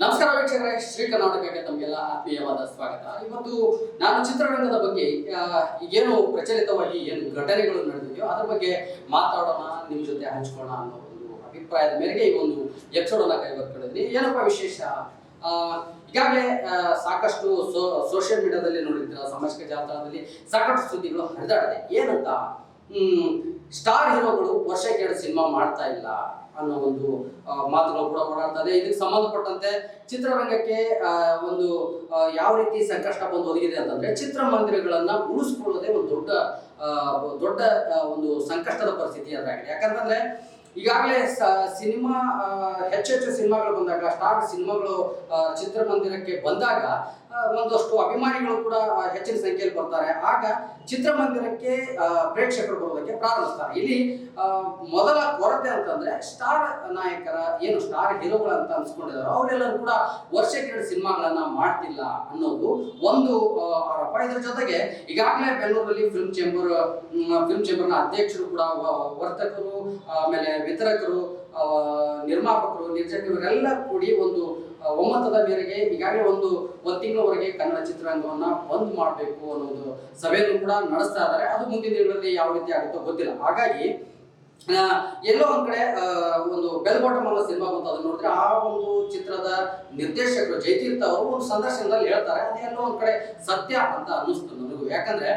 ನಮಸ್ಕಾರ ವೀಕ್ಷಕರೇ, ಶ್ರೀ ಕರ್ನಾಟಕಕ್ಕೆ ತಮಗೆಲ್ಲ ಆತ್ಮೀಯವಾದ ಸ್ವಾಗತ. ಇವತ್ತು ನಾನು ಚಿತ್ರರಂಗದ ಬಗ್ಗೆ ಏನು ಪ್ರಚಲಿತವಾಗಿ ಏನು ಘಟನೆಗಳು ನಡೆದಿದೆಯೋ ಅದರ ಬಗ್ಗೆ ಮಾತಾಡೋಣ, ನಿಮ್ಮ ಜೊತೆ ಹಂಚ್ಕೊಳ್ಳೋಣ ಅನ್ನೋ ಒಂದು ಅಭಿಪ್ರಾಯದ ಮೇರೆಗೆ ಈ ಒಂದು ಎಪಿಸೋಡನ್ನ ಕೈಗೊಳ್ಕೊಂಡಿದ್ದೀನಿ ಏನಪ್ಪ ವಿಶೇಷ? ಈಗಾಗಲೇ ಸಾಕಷ್ಟು ಸೋ, ಸೋಷಿಯಲ್ ಮೀಡಿಯಾದಲ್ಲಿ ನೋಡಿದ್ರೆ ಸಾಮಾಜಿಕ ಜಾಲತಾಣದಲ್ಲಿ ಸಾಕಷ್ಟು ಸುದ್ದಿಗಳು ಹರಿದಾಡಿದೆ. ಏನಂತ? ಸ್ಟಾರ್ ಹೀರೋಗಳು ವರ್ಷಕ್ಕೆ ಎರಡು ಸಿನಿಮಾ ಮಾಡ್ತಾ ಇಲ್ಲ ಅನ್ನೋ ಒಂದು ಮಾತುಗಳು ಕೂಡ ಓಡಾಡ್ತಾ ಇದೆ. ಇದಕ್ಕೆ ಸಂಬಂಧಪಟ್ಟಂತೆ ಚಿತ್ರರಂಗಕ್ಕೆ ಒಂದು ಯಾವ ರೀತಿ ಸಂಕಷ್ಟ ಬಂದು ಒದಗಿದೆ ಅಂತಂದ್ರೆ ಚಿತ್ರಮಂದಿರಗಳನ್ನ ಉಳಿಸ್ಕೊಳ್ಳೋದೇ ಒಂದು ದೊಡ್ಡ ದೊಡ್ಡ ಒಂದು ಸಂಕಷ್ಟದ ಪರಿಸ್ಥಿತಿ ಎದುರಾಗಿದೆ ಯಾಕಂತಂದ್ರೆ ಈಗಾಗಲೇ ಸಿನಿಮಾ ಹೆಚ್ಚೆಚ್ಚು ಹೆಚ್ಚು ಸಿನಿಮಾಗಳು ಬಂದಾಗ, ಸ್ಟಾರ್ ಸಿನಿಮಾಗಳು ಚಿತ್ರಮಂದಿರಕ್ಕೆ ಬಂದಾಗ ಒಂದಷ್ಟು ಅಭಿಮಾನಿಗಳು ಕೂಡ ಹೆಚ್ಚಿನ ಸಂಖ್ಯೆಯಲ್ಲಿ ಬರ್ತಾರೆ. ಆಗ ಚಿತ್ರಮಂದಿರಕ್ಕೆ ಪ್ರೇಕ್ಷಕರು ಬರೋದಕ್ಕೆ ಪ್ರಾರಂಭಿಸ್ತಾರೆ. ಇಲ್ಲಿ ಮೊದಲ ಕೊರತೆ ಅಂತಂದ್ರೆ, ಸ್ಟಾರ್ ನಾಯಕರ, ಏನು ಸ್ಟಾರ್ ಹೀರೋಗಳು ಅಂತ ಅನ್ಸ್ಕೊಂಡಿದ್ದಾರೆ ಅವರೆಲ್ಲರೂ ಕೂಡ ವರ್ಷಕ್ಕೆ ಎರಡು ಸಿನಿಮಾಗಳನ್ನ ಮಾಡ್ತಿಲ್ಲ ಅನ್ನೋದು ಒಂದು ಆರೋಪ. ಇದ್ರ ಜೊತೆಗೆ, ಈಗಾಗಲೇ ಬೆಂಗಳೂರಲ್ಲಿ ಫಿಲ್ಮ್ ಚೇಂಬರ್ ಫಿಲ್ಮ್ ಚೇಂಬರ್ನ ಅಧ್ಯಕ್ಷರು ಕೂಡ ವರ್ತಕರು, ಆಮೇಲೆ ವಿತರಕರು ನಿರ್ಮಾಪಕರು ನಿರ್ದೇಶಕರು ಕೂಡಿ ಒಂದು ಒಮ್ಮತದ ಮೇರೆಗೆ, ಈಗಾಗಲೇ ಒಂದು ಒಂದು ತಿಂಗಳವರೆಗೆ ಕನ್ನಡ ಚಿತ್ರರಂಗವನ್ನ ಬಂದ್ ಮಾಡಬೇಕು ಅನ್ನೋದು ಸಭೆಯನ್ನು ಕೂಡ ನಡೆಸ್ತಾ ಇದ್ದಾರೆ. ಅದು ಮುಂದಿನ ದಿನಗಳಲ್ಲಿ ಯಾವ ರೀತಿ ಆಗುತ್ತೋ ಗೊತ್ತಿಲ್ಲ. ಹಾಗಾಗಿ ಎಲ್ಲೋ ಒಂದ್ ಕಡೆ ಒಂದು ಬೆಲ್ ಬಾಟಮ್ ಅನ್ನೋ ಸಿನಿಮಾ ಬಂತು, ಅದನ್ನ ನೋಡಿದ್ರೆ ಆ ಒಂದು ಚಿತ್ರದ ನಿರ್ದೇಶಕರು ಜಯತೀರ್ಥ ಅವರು ಒಂದು ಸಂದರ್ಶನದಲ್ಲಿ ಹೇಳ್ತಾರೆ. ಅದೆಲ್ಲೋ ಒಂದ್ ಕಡೆ ಸತ್ಯ ಅಂತ ಅನ್ನಿಸ್ತು ನನಗೂ ಯಾಕಂದ್ರೆ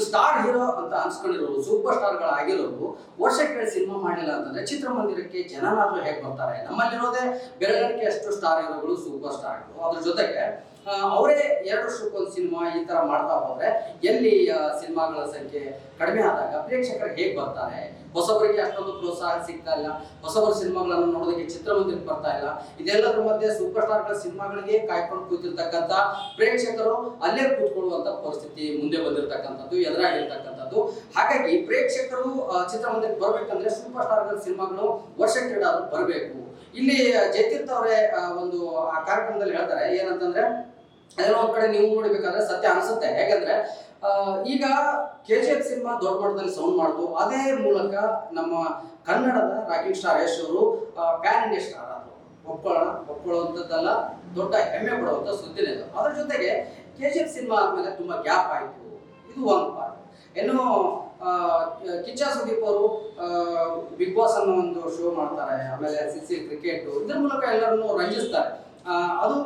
ಸ್ಟಾರ್ ಹೀರೋ ಅಂತ ಅನ್ಸ್ಕೊಂಡಿರೋರು ಸೂಪರ್ ಸ್ಟಾರ್ಗಳಾಗಿರೋರು ವರ್ಷಕ್ಕೆ ಸಿನಿಮಾ ಮಾಡಿಲ್ಲ ಅಂತಂದ್ರೆ ಚಿತ್ರಮಂದಿರಕ್ಕೆ ಜನನಾದ್ರೂ ಹೇಗೆ ಬರ್ತಾರೆ? ನಮ್ಮಲ್ಲಿರೋದೇ ಬೆರಳಿಕೆ ಅಷ್ಟು ಸ್ಟಾರ್ ಹೀರೋಗಳು ಸೂಪರ್ ಸ್ಟಾರ್ಗಳು ಅದ್ರ ಜೊತೆಗೆ ಅವರೇ ಎರಡು ವರ್ಷಕ್ಕೊಂದು ಸಿನಿಮಾ ಈ ತರ ಮಾಡ್ತಾ ಹೋದ್ರೆ ಎಲ್ಲಿ ಸಿನಿಮಾಗಳ ಸಂಖ್ಯೆ ಕಡಿಮೆ ಆದಾಗ ಪ್ರೇಕ್ಷಕರು ಹೇಗೆ ಬರ್ತಾರೆ? ಹೊಸಬರಿಗೆ ಅಷ್ಟೊಂದು ಪ್ರೋತ್ಸಾಹ ಸಿಗ್ತಾ ಇಲ್ಲ. ಹೊಸಬರ ಸಿನಿಮಾಗಳನ್ನು ನೋಡೋದಕ್ಕೆ ಚಿತ್ರಮಂದಿರಕ್ಕೆ ಬರ್ತಾ ಇಲ್ಲ. ಇದೆಲ್ಲದರ ಮಧ್ಯೆ ಸೂಪರ್ ಸ್ಟಾರ್ಗಳ ಸಿನಿಮಾಗಳಿಗೆ ಕಾಯ್ಕೊಂಡು ಕೂತಿರ್ತಕ್ಕಂಥ ಪ್ರೇಕ್ಷಕರು ಅಲ್ಲೇ ಕೂತ್ಕೊಳ್ಳುವಂತ ಪರಿಸ್ಥಿತಿ ಮುಂದೆ ಬಂದಿರತಕ್ಕಂಥದ್ದು, ಎದುರಾಗಿರ್ತಕ್ಕಂಥದ್ದು. ಹಾಗಾಗಿ ಪ್ರೇಕ್ಷಕರು ಚಿತ್ರಮಂದಿರಕ್ಕೆ ಬರ್ಬೇಕಂದ್ರೆ ಸೂಪರ್ ಸ್ಟಾರ್ಗಳ ಸಿನಿಮಾಗಳು ವರ್ಷಕ್ಕೆ ಬರಬೇಕು. ಇಲ್ಲಿ ಜಯತೀರ್ಥ ಅವರೇ ಒಂದು, ಆ, ಕಾರ್ಯಕ್ರಮದಲ್ಲಿ ಹೇಳ್ತಾರೆ, ಏನಂತಂದ್ರೆ ಅದೇನೋ ಒಂದ್ ಕಡೆ ನೀವು ನೋಡ್ಬೇಕಾದ್ರೆ ಸತ್ಯ ಅನ್ಸುತ್ತೆ. ಯಾಕಂದ್ರೆ ಈಗ ಕೆ ಜಿ ಎಫ್ ಸಿನಿಮಾ ದೊಡ್ಡ ಮಟ್ಟದಲ್ಲಿ ಸೌಂಡ್ ಮಾಡ್ತು. ಅದೇ ಮೂಲಕ ನಮ್ಮ ಕನ್ನಡದ ರಾಕಿಂಗ್ ಸ್ಟಾರ್ ಯಶ್ ಅವರು ಪ್ಯಾನ್ ಇಂಡಿಯಾ ಸ್ಟಾರ್ ಆದ್ರು. ಒಪ್ಕೊಳ್ಳೋಣ. ಒಪ್ಕೊಳ್ಳುವಂಥದ್ದಲ್ಲ, ದೊಡ್ಡ ಹೆಮ್ಮೆ ಪಡುವಂಥ ಸುದ್ದಿನೇ ಇದು. ಅದ್ರ ಜೊತೆಗೆ ಕೆ ಜಿ ಎಫ್ ಸಿನಿಮಾ ಆದ್ಮೇಲೆ ತುಂಬಾ ಗ್ಯಾಪ್ ಆಯ್ತು. ಇದು ಒಂದು ಪಾರ್ಟ್ ಇನ್ನು ಕಿಚ್ಚ ಸುದೀಪ್ ಅವರು ಬಿಗ್ ಬಾಸ್ ಅನ್ನೋ ಒಂದು ಶೋ ಮಾಡ್ತಾರೆ. ಆಮೇಲೆ ಸಿ ಸಿ ಕ್ರಿಕೆಟ್. ಇದ್ರ ಮೂಲಕ ಎಲ್ಲರನ್ನು ರಂಜಿಸ್ತಾರೆ. ಅದು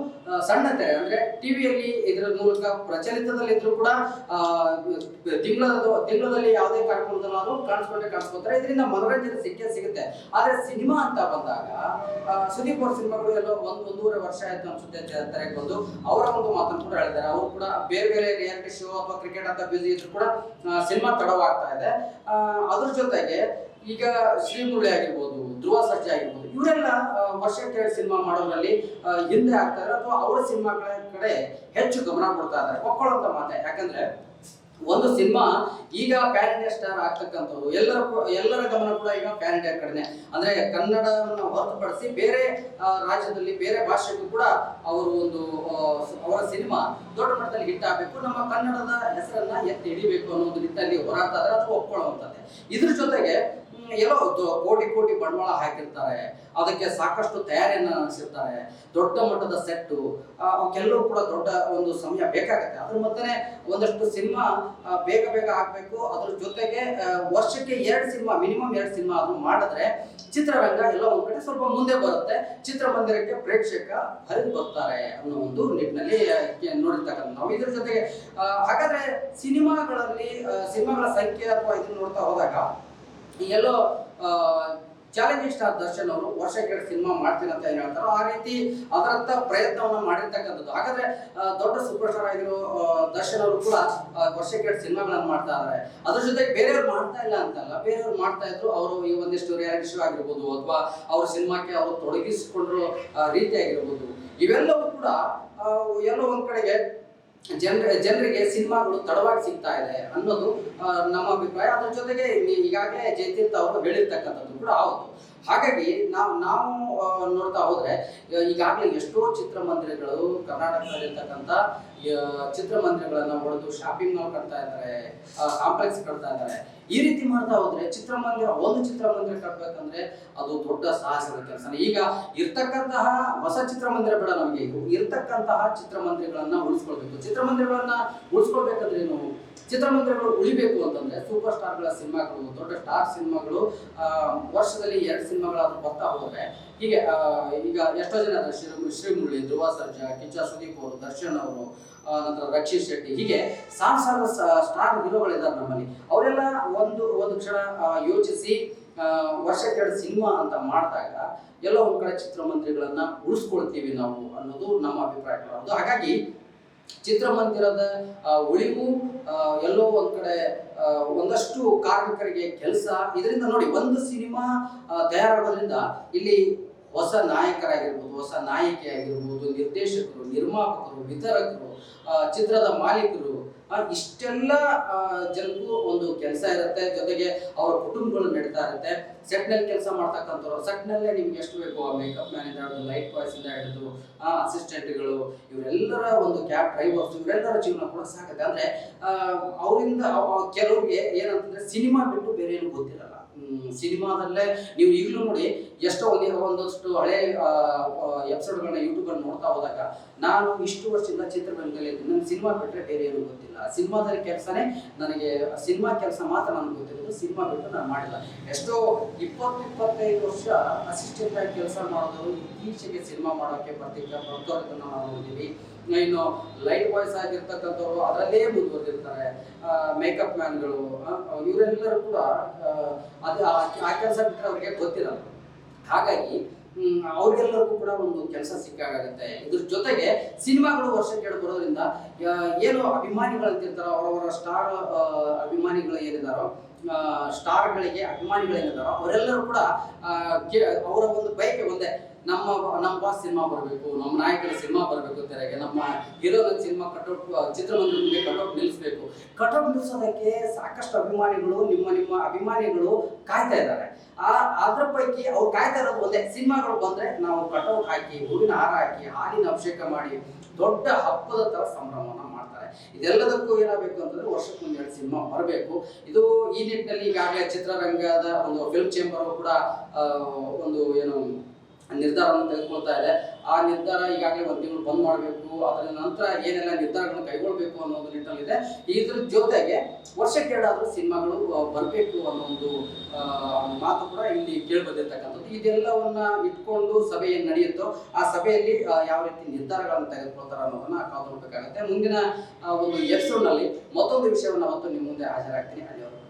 ಸಣ್ಣ ತೆರೆ ಅಂದ್ರೆ ಟಿವಿಯಲ್ಲಿ ಇದರ ಮೂಲಕ ಪ್ರಚಲಿತದಲ್ಲಿದ್ರು ಕೂಡ ತಿಂಗಳ ತಿಂಗಳಲ್ಲಿ ಯಾವುದೇ ಕಾರ್ಯಕ್ರಮದಲ್ಲಾದ್ರೂ ಕಾಣಿಸ್ಕೊಂಡೇ ಕಾಣಿಸ್ಕೊತಾರೆ. ಇದರಿಂದ ಮನೋರಂಜನೆ ಸಿಕ್ಕೇ ಸಿಗುತ್ತೆ. ಆದ್ರೆ ಸಿನಿಮಾ ಅಂತ ಬಂದಾಗ ಸುದೀಪ್ ಅವ್ರ ಸಿನಿಮಾಗಳು ಎಲ್ಲ ಒಂದ್, ಒಂದೂವರೆ ವರ್ಷ ಆಯ್ತು ಅನ್ಸುತ್ತೆ ತೆರೆಗೆ ಬಂದು ಅವರ ಒಂದು ಮಾತನ್ನು ಕೂಡ ಹೇಳಿದ್ದಾರೆ ಅವರು ಕೂಡ ಬೇರೆ ಬೇರೆ ರಿಯಾಲಿಟಿ ಶೋ ಅಥವಾ ಕ್ರಿಕೆಟ್ ಅಂತ ಬ್ಯುಸಿ ಇದ್ರು ಕೂಡ ಸಿನಿಮಾ ತಡವಾಗ್ತಾ ಇದೆ. ಅದ್ರ ಜೊತೆಗೆ ಈಗ ಶ್ರೀಮುರಳಿ ಆಗಿರ್ಬೋದು ಧ್ರುವ ಸರ್ಜಾ ಆಗಿರ್ಬೋದು. ಇವರೆಲ್ಲ ವರ್ಷಕ್ಕೆ ಸಿನಿಮಾ ಮಾಡೋದ್ರಲ್ಲಿ ಹಿಂದೆ ಆಗ್ತಾರೆ ಅಥವಾ ಅವರ ಸಿನಿಮಾಗಳ ಕಡೆ ಹೆಚ್ಚು ಗಮನ ಕೊಡ್ತಾ ಇದ್ದಾರೆ ಒಪ್ಕೊಳ್ಳೋಂಥ ಮಾತೆ. ಯಾಕಂದ್ರೆ ಒಂದು ಸಿನಿಮಾ ಈಗ ಪ್ಯಾನ್ ಇಂಡಿಯಾ ಸ್ಟಾರ್ ಆಗ್ತಕ್ಕಂಥವ್ರು, ಎಲ್ಲರ ಎಲ್ಲರ ಗಮನ ಕೂಡ ಈಗ ಪ್ಯಾನ್ ಇಂಡಿಯಾ ಕಡೆನೆ. ಅಂದ್ರೆ ಕನ್ನಡವನ್ನು ಹೊರತುಪಡಿಸಿ ಬೇರೆ ರಾಜ್ಯದಲ್ಲಿ, ಬೇರೆ ಭಾಷೆಗೂ ಕೂಡ ಅವರು ಒಂದು ಅವರ ಸಿನಿಮಾ ದೊಡ್ಡ ಮಟ್ಟದಲ್ಲಿ ಹಿಟ್ ಆಗಬೇಕು. ನಮ್ಮ ಕನ್ನಡದ ಹೆಸರನ್ನ ಎತ್ತಿ ಹಿಡಿಬೇಕು ಅನ್ನೋದು ಒಂದು ನಿಟ್ಟಿನಲ್ಲಿ ಹೋರಾಡ್ತಾ ಇದ್ರೆ ಅದು ಒಪ್ಕೊಳ್ಳುವಂಥದ್ದೇ ಇದ್ರ ಜೊತೆಗೆ ಎಲ್ಲೋ ಕೋಟಿ ಕೋಟಿ ಬಂಡವಾಳ ಹಾಕಿರ್ತಾರೆ. ಅದಕ್ಕೆ ಸಾಕಷ್ಟು ತಯಾರಿಯನ್ನ ನಡೆಸಿರ್ತಾರೆ. ದೊಡ್ಡ ಮಟ್ಟದ ಸೆಟ್ಟು ಅವಕ್ಕೆಲ್ಲರೂ ಕೂಡ ದೊಡ್ಡ ಒಂದು ಸಮಯ ಬೇಕಾಗತ್ತೆ. ಅದ್ರ ಮತ್ತೆ ಒಂದಷ್ಟು ಸಿನಿಮಾ ಬೇಗ ಬೇಗ ಆಗ್ಬೇಕು ಅದ್ರ ಜೊತೆಗೆ ವರ್ಷಕ್ಕೆ ಎರಡು ಸಿನಿಮಾ ಮಿನಿಮಮ್ ಎರಡು ಸಿನಿಮಾ ಅದು ಮಾಡಿದ್ರೆ ಚಿತ್ರರಂಗ ಎಲ್ಲ ಒಂದ್ ಕಡೆ ಸ್ವಲ್ಪ ಮುಂದೆ ಬರುತ್ತೆ. ಚಿತ್ರಮಂದಿರಕ್ಕೆ ಪ್ರೇಕ್ಷಕ ಹರಿದು ಬರ್ತಾರೆ ಅನ್ನೋ ಒಂದು ನಿಟ್ಟಿನಲ್ಲಿ ನೋಡಿರ್ತಕ್ಕಂಥ ನಾವು. ಇದ್ರ ಜೊತೆಗೆ ಹಾಗಾದ್ರೆ ಸಿನಿಮಾಗಳಲ್ಲಿ ಸಿನಿಮಾಗಳ ಸಂಖ್ಯೆ ಅಥವಾ ಇದನ್ನ ನೋಡ್ತಾ ಹೋದಾಗ ಎಲ್ಲೋ ಚಾಲೆಂಜಿಂಗ್ ಸ್ಟಾರ್ ದರ್ಶನ್ ಅವರು ವರ್ಷಕ್ಕೆ ಎರಡು ಸಿನಿಮಾ ಮಾಡ್ತೀನಿ ಅಂತ ಏನ್ ಹೇಳ್ತಾರೋ ಆ ರೀತಿ ಅದರತ್ತ ಪ್ರಯತ್ನವನ್ನು ಮಾಡಿರ್ತಕ್ಕಂಥದ್ದು. ಹಾಗಾದ್ರೆ ದೊಡ್ಡ ಸೂಪರ್ ಸ್ಟಾರ್ ಆಗಿರೋ ದರ್ಶನ್ ಅವರು ಕೂಡ ವರ್ಷಕ್ಕೆ ಎರಡು ಸಿನಿಮಾಗಳನ್ನು ಮಾಡ್ತಾ ಇದ್ದಾರೆ ಅದ್ರ ಜೊತೆಗೆ ಬೇರೆಯವ್ರು ಮಾಡ್ತಾ ಇಲ್ಲ ಅಂತಲ್ಲ, ಬೇರೆಯವ್ರು ಮಾಡ್ತಾ ಇದ್ರು, ಅವರು ಈ ಒಂದಿಷ್ಟು ರಿಯಾಲಿಟಿ ಶೋ ಆಗಿರ್ಬೋದು ಅಥವಾ ಅವ್ರ ಸಿನಿಮಾಕ್ಕೆ ಅವರು ತೊಡಗಿಸಿಕೊಂಡಿರೋ ರೀತಿ ಆಗಿರ್ಬೋದು. ಇವೆಲ್ಲವೂ ಕೂಡ ಎಲ್ಲೋ ಒಂದ್ ಕಡೆಗೆ ಜನರ, ಜನರಿಗೆ ಸಿನಿಮಾಗಳು ತಡವಾಗಿ ಸಿಗ್ತಾ ಇದೆ ಅನ್ನೋದು ನಮ್ಮ ಅಭಿಪ್ರಾಯ. ಅದ್ರ ಜೊತೆಗೆ ಈಗಾಗಲೇ ಜಯತೀರ್ಥ ಅವರು ಹೇಳಿರ್ತಕ್ಕಂಥದ್ದು ಕೂಡ ಹೌದು. ಹಾಗಾಗಿ ನಾವು ನಾವು ನೋಡ್ತಾ ಹೋದ್ರೆ ಈಗಾಗಲೇ ಎಷ್ಟೋ ಚಿತ್ರಮಂದಿರಗಳು, ಕರ್ನಾಟಕದಲ್ಲಿರ್ತಕ್ಕಂಥ ಚಿತ್ರಮಂದಿರಗಳನ್ನ ಹೊಡೆದು ಶಾಪಿಂಗ್ ಮಾಲ್ ಕಟ್ತಾ ಇದ್ದಾರೆ ಕಾಂಪ್ಲೆಕ್ಸ್ ಕಟ್ತಾ ಇದ್ದಾರೆ. ಈ ರೀತಿ ಮಾಡ್ತಾ ಹೋದ್ರೆ ಚಿತ್ರಮಂದಿರ, ಒಂದು ಚಿತ್ರಮಂದಿರ ಕಟ್ಟಬೇಕಂದ್ರೆ ಅದು ದೊಡ್ಡ ಸಾಹಸದ ಕೆಲಸ ಈಗ ಇರ್ತಕ್ಕಂತಹ ಹೊಸ ಚಿತ್ರಮಂದಿರ ಬೇಡ ನಮಗೆ ಇರ್ತಕ್ಕಂತಹ ಚಿತ್ರಮಂದಿರಗಳನ್ನ ಉಳಿಸ್ಕೊಳ್ಬೇಕು. ಚಿತ್ರಮಂದಿರಗಳನ್ನ ಉಳಿಸ್ಕೊಳ್ಬೇಕಂದ್ರೆ ಏನು? ಚಿತ್ರಮಂದಿರಗಳು ಉಳಿಬೇಕು ಅಂತಂದ್ರೆ ಸೂಪರ್ ಸ್ಟಾರ್ಗಳ ಸಿನಿಮಾಗಳು, ದೊಡ್ಡ ಸ್ಟಾರ್ ಸಿನಿಮಾಗಳು ವರ್ಷದಲ್ಲಿ ಎರಡು ಸಿನಿಮಾಗಳಾದ್ರೂ ಬರ್ತಾ ಹೋದ್ರೆ ಹೀಗೆ ಈಗ ಎಷ್ಟೋ ಜನ. ಶ್ರೀ ಶ್ರೀಮುರಳಿ ಧ್ರುವ ಸರ್ಜಾ, ಕಿಚ್ಚ ಸುದೀಪ್ ಅವರು, ದರ್ಶನ್ ಅವರು ನಂತರ ರಕ್ಷಿತ್ ಶೆಟ್ಟಿ, ಹೀಗೆ ಸಾವಿರ ಸಾವಿರ ಸ್ಟಾರ್ ಹೀರೋಗಳಿದ್ದಾರೆ ನಮ್ಮಲ್ಲಿ ಅವರೆಲ್ಲ ಒಂದು ಒಂದು ಕ್ಷಣ ಯೋಚಿಸಿ ವರ್ಷಕ್ಕೆರಡು ವರ್ಷಕ್ಕೆ ಎರಡು ಸಿನಿಮಾ ಅಂತ ಮಾಡಿದಾಗ ಎಲ್ಲ ಒಂದು ಕಡೆ ಚಿತ್ರಮಂದಿರಗಳನ್ನ ಉಳಿಸ್ಕೊಳ್ತೀವಿ ನಾವು ಅನ್ನೋದು ನಮ್ಮ ಅಭಿಪ್ರಾಯ ಕೂಡ ಹಾಗಾಗಿ ಚಿತ್ರಮಂದಿರದ ಉಳಿವು ಎಲ್ಲೋ ಒಂದ್ ಕಡೆ ಒಂದಷ್ಟು ಕಾರ್ಮಿಕರಿಗೆ ಕೆಲಸ ಇದರಿಂದ ನೋಡಿ, ಒಂದು ಸಿನಿಮಾ ತಯಾರಾಗೋದ್ರಿಂದ ಇಲ್ಲಿ ಹೊಸ ನಾಯಕರಾಗಿರ್ಬೋದು ಹೊಸ ನಾಯಕಿ ಆಗಿರ್ಬೋದು ನಿರ್ದೇಶಕರು ನಿರ್ಮಾಪಕರು ವಿತರಕರು ಆ, ಚಿತ್ರದ ಮಾಲೀಕರು ಆ, ಇಷ್ಟೆಲ್ಲ ಆ, ಜನಕ್ಕೂ ಒಂದು ಕೆಲಸ ಇರುತ್ತೆ. ಜೊತೆಗೆ ಅವರ ಕುಟುಂಬಗಳು ನಡೀತಾ ಇರುತ್ತೆ. ಸೆಟ್ನಲ್ಲಿ ಕೆಲಸ ಮಾಡ್ತಕ್ಕಂಥವ್ರು ಸೆಟ್ನಲ್ಲೇ ನಿಮ್ಗೆ ಎಷ್ಟು ಬೇಕು ಮೇಕಪ್ ಮ್ಯಾನೇಜರ್ ಹಿಡಿದು ಲೈಟ್ ಬಾಯ್ಸ್ ಇಂದ ಹಿಡಿದು ಅಸಿಸ್ಟೆಂಟ್ಗಳು ಇವರೆಲ್ಲರ ಒಂದು ಕ್ಯಾಬ್ ಡ್ರೈವರ್ಸ್ ಇವರೆಲ್ಲರ ಜೀವನ ಕೂಡ ಸಾಕತ್ತೆ. ಅಂದ್ರೆ ಆ, ಅವರಿಂದ ಕೆಲವ್ರಿಗೆ ಏನಂತಂದ್ರೆ ಸಿನಿಮಾ ಬಿಟ್ಟು ಬೇರೆ ಏನು ಗೊತ್ತಿರಲ್ಲ. ಸಿನಿಮಾದಲ್ಲೇ ನೀವು ಈಗಲೂ ನೋಡಿ ಎಷ್ಟೋ ಒಂದು ಒಂದಷ್ಟು ಹಳೆ ಎಪಿಸೋಡ್ಗಳನ್ನ ಯೂಟ್ಯೂಬಲ್ಲಿ ನೋಡ್ತಾ ಹೋದಾಗ ನಾನು ಇಷ್ಟು ವರ್ಷದಿಂದ ಚಿತ್ರರಂಗದಲ್ಲಿ ನನಗೆ ಸಿನಿಮಾ ಬಿಟ್ಟರೆ ಬೇರೆ ಏನು ಗೊತ್ತಿಲ್ಲ. ಸಿನಿಮಾದಲ್ಲಿ ಕೆಲಸನೇ ನನಗೆ, ಸಿನಿಮಾ ಕೆಲಸ ಮಾತ್ರ ನನಗೆ ಗೊತ್ತಿರೋದು, ಸಿನಿಮಾ ಬಿಟ್ಟು ನಾನು ಮಾಡಿಲ್ಲ. ಎಷ್ಟೋ ಇಪ್ಪತ್ತು, ಇಪ್ಪತ್ತೈದು ವರ್ಷ ಅಸಿಸ್ಟೆಂಟ್ ಆಗಿ ಕೆಲಸ ಮಾಡೋದು, ಇತ್ತೀಚೆಗೆ ಸಿನಿಮಾ ಮಾಡೋಕ್ಕೆ ಬರ್ತಿದ್ದ ಬರ್ತಾರದನ್ನ ನಾವು ನೋಡಿದ್ದೀವಿ. ಇನ್ನು ಲೈಟ್ ವಾಯ್ಸ್ ಆಗಿರ್ತಕ್ಕಂಥವ್ರು ಅದರಲ್ಲೇ ಮುಂದುವರೆದಿರ್ತಾರೆ. ಮೇಕಪ್ ಮ್ಯಾನ್ಗಳು ಇವರೆಲ್ಲರೂ ಕೂಡ ಅದು, ಆ- ಕೆಲಸ ಬಿಟ್ಟರೆ ಅವರಿಗೆ ಗೊತ್ತಿರಲ್ಲ ಹಾಗಾಗಿ ಅವ್ರಿಗೆಲ್ಲರಿಗೂ ಕೂಡ ಒಂದು ಕೆಲಸ ಸಿಕ್ಕಾಗುತ್ತೆ. ಇದ್ರ ಜೊತೆಗೆ ಸಿನಿಮಾಗಳು ವರ್ಷಕ್ಕೆ ಬರೋದ್ರಿಂದ ಏನು ಅಭಿಮಾನಿಗಳಂತಿರ್ತಾರೋ, ಅವರವರ ಸ್ಟಾರ್ ಅಭಿಮಾನಿಗಳು ಏನಿದಾರೋ ಸ್ಟಾರ್ಗಳಿಗೆ ಅಭಿಮಾನಿಗಳೇನಿದಾರೋ ಅವರೆಲ್ಲರೂ ಕೂಡ ಅವರ ಒಂದು ಬಯಕೆ ಒಂದೇ. ನಮ್ಮ ನಮ್ಮ ಬಾಸ್ ಸಿನಿಮಾ ಬರಬೇಕು, ನಮ್ಮ ನಾಯಕರ ಸಿನಿಮಾ ಬರಬೇಕು ತೆರೆಗೆ, ನಮ್ಮ ಹೀರೋನ ಸಿನಿಮಾ ಕಟೌಟ್ ಚಿತ್ರಮಂದಿರ ಮುಂದೆ ಕಟೌಟ್ ನಿಲ್ಲಿಸಬೇಕು. ಕಟೌಟ್ ನಿಲ್ಲಿಸೋದಕ್ಕೆ ಸಾಕಷ್ಟು ಅಭಿಮಾನಿಗಳು, ನಿಮ್ಮ ನಿಮ್ಮ ಅಭಿಮಾನಿಗಳು ಕಾಯ್ತಾ ಇದ್ದಾರೆ. ಆ, ಅದ್ರ ಪೈಕಿ ಅವ್ರು ಕಾಯ್ತಾ ಇರೋದು ಒಂದೇ. ಸಿನಿಮಾಗಳು ಬಂದ್ರೆ ನಾವು ಕಟೌಟ್ ಹಾಕಿ, ಹೂವಿನ ಹಾರ ಹಾಕಿ, ಹಾಲಿನ ಅಭಿಷೇಕ ಮಾಡಿ, ದೊಡ್ಡ ಹಬ್ಬದ ಸಂಭ್ರಮ. ಮಾಡ್ತಾರೆ ಇದೆಲ್ಲದಕ್ಕೂ ಏನಾಗಬೇಕು ಅಂತಂದ್ರೆ ವರ್ಷಕ್ಕೊಂದು ಎರಡು ಸಿನಿಮಾ ಬರಬೇಕು. ಇದು ಈ ನಿಟ್ಟಿನಲ್ಲಿ ಈಗಾಗಲೇ ಚಿತ್ರರಂಗದ ಒಂದು ಫಿಲ್ಮ್ ಚೇಂಬರ್ ಕೂಡ ಒಂದು ಏನು ನಿರ್ಧಾರವನ್ನು ತೆಗೆದುಕೊಳ್ತಾ ಇದೆ. ಆ ನಿರ್ಧಾರ ಈಗಾಗಲೇ ಒಂದು ತಿಂಗಳು ಬಂದ್ ಮಾಡಬೇಕು. ಅದರ ನಂತರ ಏನೆಲ್ಲ ನಿರ್ಧಾರಗಳನ್ನು ಕೈಗೊಳ್ಬೇಕು ಅನ್ನೋ ಒಂದು ನಿಟ್ಟಿನಲ್ಲಿದೆ. ಇದ್ರ ಜೊತೆಗೆ ವರ್ಷಕ್ಕೆ ಎರಡಾದ್ರೂ ಸಿನಿಮಾಗಳು ಬರಬೇಕು ಅನ್ನೋ ಒಂದು ಮಾತು ಕೂಡ ಇಲ್ಲಿ ಕೇಳಿ ಬಂದಿರ್ತಕ್ಕಂಥದ್ದು ಇದೆಲ್ಲವನ್ನ ಇಟ್ಕೊಂಡು ಸಭೆ ಏನು ನಡೆಯುತ್ತೋ, ಆ ಸಭೆಯಲ್ಲಿ ಯಾವ ರೀತಿ ನಿರ್ಧಾರಗಳನ್ನು ತೆಗೆದುಕೊಳ್ತಾರೆ ಅನ್ನೋದನ್ನ ಕಾದು ಮುಂದಿನ ಒಂದು ಎಪಿಸೋಡ್ನಲ್ಲಿ ಮತ್ತೊಂದು ವಿಷಯವನ್ನು ಮತ್ತು ನಿಮ್ಮ ಮುಂದೆ ಹಾಜರಾಗ್ತೀನಿ. ಅಲ್ಲಿವರೆಗೂ